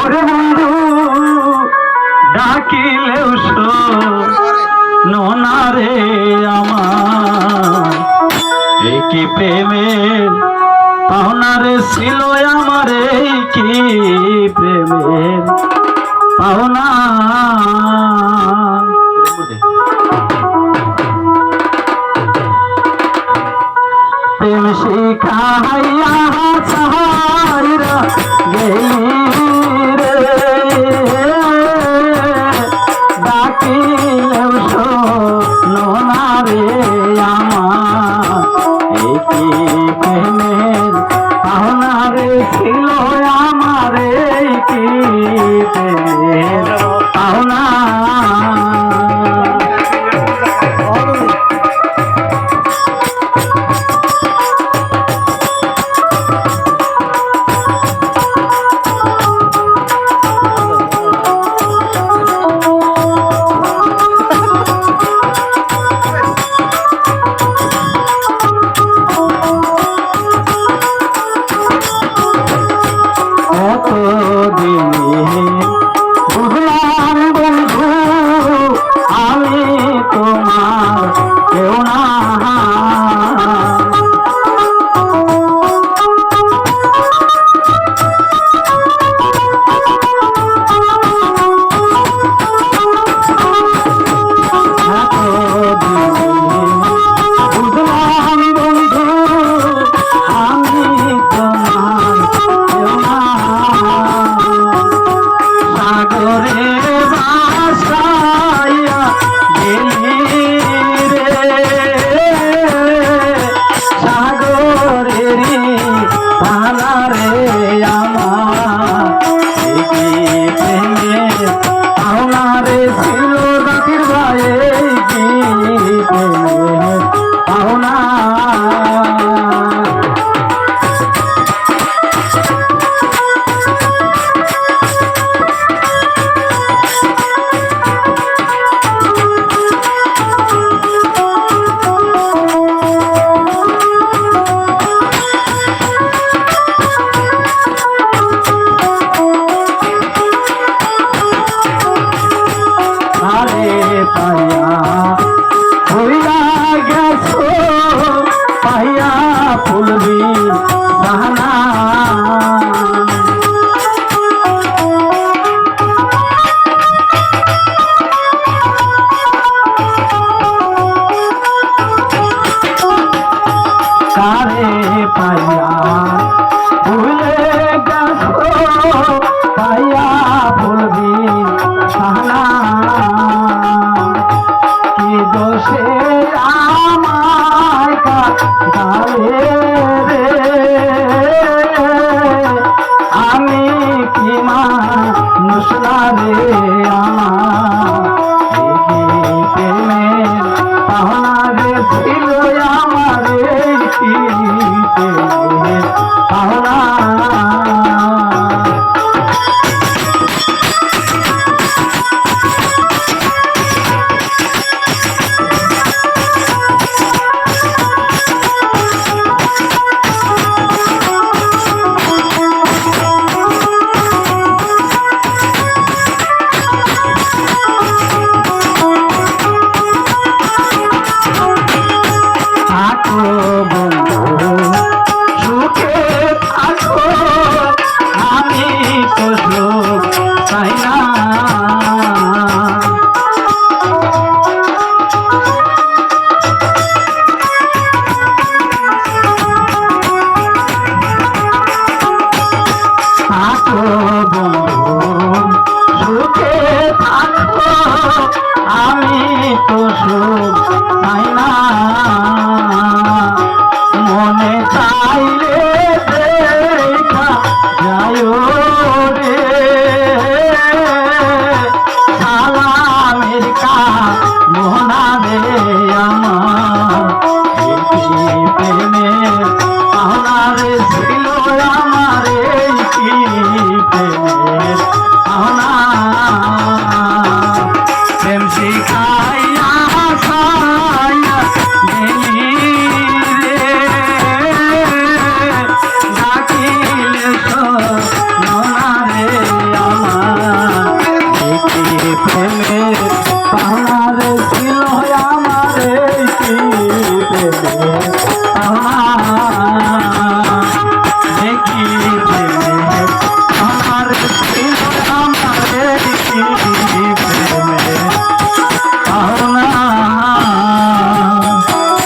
ওরে বন্ধু, ডাকিলেও নোনা রে আমার। কি প্রেমের পাওনারে ছিল আমার কি প্রেমের পাওনা। প্রেম শিখাইয়া Thank. কি পাইয়া বলবি সাহানা কি দোষে আমায় কালে 哎呀！প্রেমের পাহাড় ছিল